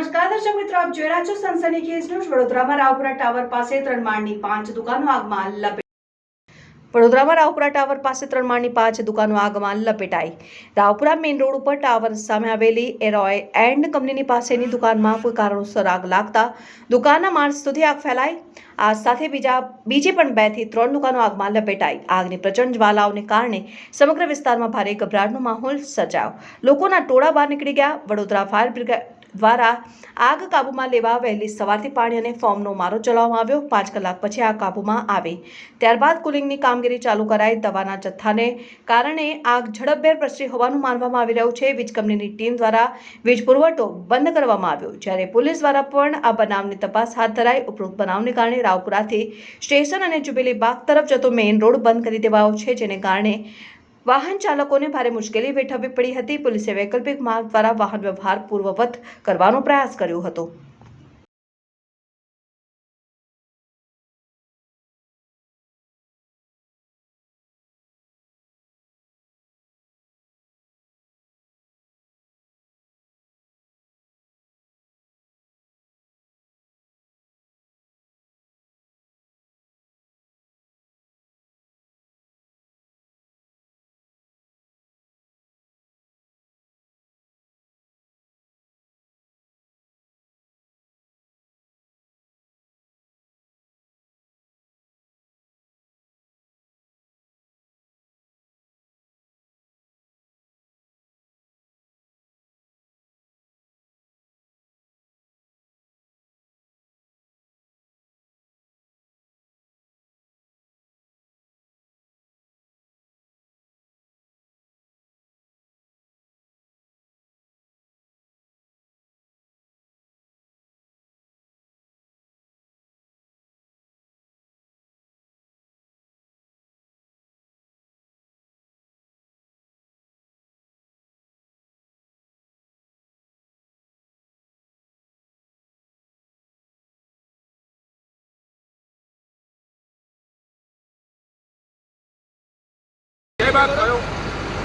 દર્શક મિત્રો, આપ જોઈ રહ્યા છો સનસની કેસ ન્યૂઝ. વડોદરામાં રાવપુરા ટાવર પાસે ત્રણ માળની પાંચ દુકાનો આગમાં લપેટ વડોદરામાં રાવપુરા ટાવર પાસે ત્રણ માળની પાંચ દુકાનો આગમાં લપેટાઈ. રાવપુરા મેઇન રોડ ઉપર ટાવર સામે આવેલી એરોય એન્ડ કંપનીની પાસેની દુકાનમાં કોઈ કારણોસર આગ લાગતા દુકાનના માણસ સુધી આગ ફેલાઈ. આ સાથે બીજા બીજી પણ બેથી ત્રણ દુકાનો આગમાં લપેટાઈ. આગની પ્રચંડ જ્વાલાઓને કારણે સમગ્ર વિસ્તારમાં ભારે ગભરાટનો માહોલ સર્જાયો. લોકોના ટોળા બહાર નીકળી ગયા. વડોદરા ફાયર બ્રિગેડ દ્વારા આગ કાબૂમાં લેવા વહેલી સવારથી પાણી અને ફોર્મનો મારો ચલાવવામાં આવ્યો. પાંચ કલાક પછી આગ કાબૂમાં આવી. ત્યારબાદ કુલિંગની કામગીરી ચાલુ કરાઈ. દવાના જથ્થાને કારણે આગ ઝડપભેર પ્રસરી હોવાનું માનવામાં આવી રહ્યું છે. વીજ કંપનીની ટીમ દ્વારા વીજ પુરવઠો બંધ કરવામાં આવ્યો. જ્યારે પોલીસ દ્વારા પણ આ બનાવની તપાસ હાથ ધરાઈ. ઉપરોક્ત બનાવને કારણે રાવપુરાથી સ્ટેશન અને જુબેલી બાગ તરફ જતો મેઇન રોડ બંધ કરી દેવાયો છે, જેને કારણે વાહન ચાલકોને ભારે મુશ્કેલી વેઠવવી પડી હતી. પોલીસે વૈકલ્પિક માર્ગ દ્વારા વાહન વ્યવહાર પૂર્વવત કરવાનો પ્રયાસ કર્યો હતો. સાહેબ આ કયો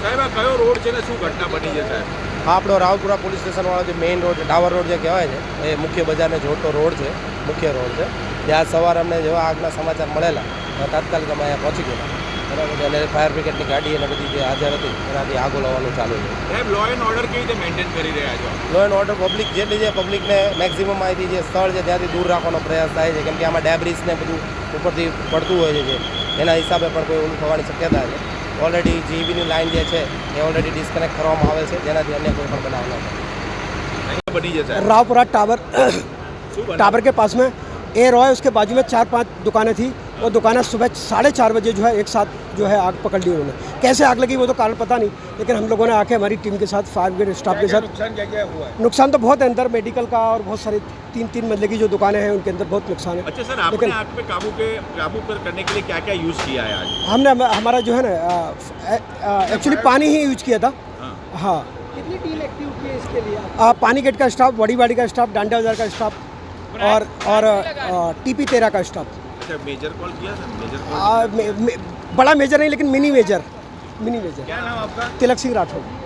સાહેબ આ કયો રોડ છે ને શું ઘટના બની છે સાહેબ? આપણો રાવપુરા પોલીસ સ્ટેશનવાળો જે મેઇન રોડ ટાવર રોડ જે કહેવાય છે એ મુખ્ય બજારને જોડતો રોડ છે મુખ્ય રોડ છે. ત્યાં સવારે અમને જેવા આગના સમાચાર મળેલા તાત્કાલિક અમે અહીંયા પહોંચી ગયા બરાબર અને ફાયર બ્રિગેડની ગાડી અને બધી જે હાજર હતી એનાથી આગો લાવવાનું ચાલુ છે. સાહેબ લો એન્ડ ઓર્ડર કેવી રીતે મેન્ટેન કરી રહ્યા છો? લો એન્ડ ઓર્ડર પબ્લિક જેટલી છે પબ્લિકને મેક્સિમમ અહીંથી જે સ્થળ છે ત્યાંથી દૂર રાખવાનો પ્રયાસ થાય છે કેમ કે આમાં ડેબ્રિસ ને બધું ઉપરથી પડતું હોય છે જે એના હિસાબે પણ કોઈ ઓલું થવાની શક્યતા છે. ઓલરેડી જીબીની લાઇન જે છે એ ઓલરેડી ડિસ્કનેક્ટ કરવામાં આવે છે જેનાથી અન્ય કોઈ પણ બનાવ ન થાય અહીંયા બની છે સાહેબ रावपुरा टावर શું બન્યું? टावर के पास में एयर रॉय उसके बाजू में चार पांच दुकानें थी वो दुकानें सुबह साढ़े चार बजे जो है एक साथ जो है आग पकड़ ली उन्होंने। कैसे आग लगी वो तो कारण पता नहीं लेकिन हम लोगों ने आके हमारी टीम के साथ फायर ब्रिगेड स्टाफ के साथ नुकसान क्या क्या हुआ? है नुकसान तो बहुत है अंदर मेडिकल का और बहुत सारे तीन तीन मंजिले की जो दुकानें हैं उनके अंदर बहुत नुकसान है। अच्छा सर आपने आग पे काबू के काबू पर करने के लिए क्या क्या यूज़ किया है आज? हमने हमारा जो है ना एक्चुअली पानी ही यूज़ किया था। हाँ। हाँ। कितनी टीम एक्टिव की है इसके लिए? पानी गेट का स्टाफ बड़ी बाड़ी का स्टाफ डांडा बाज़ार का स्टाफ और और टीपी तेरह का स्टाफ अच्छा मेजर कॉल किया सर मेजर कॉल आ, मे, मे, बड़ा मेजर नहीं लेकिन मिनी मेजर मिनी मेजर क्या नाम आपका तिलक सिंह राठौर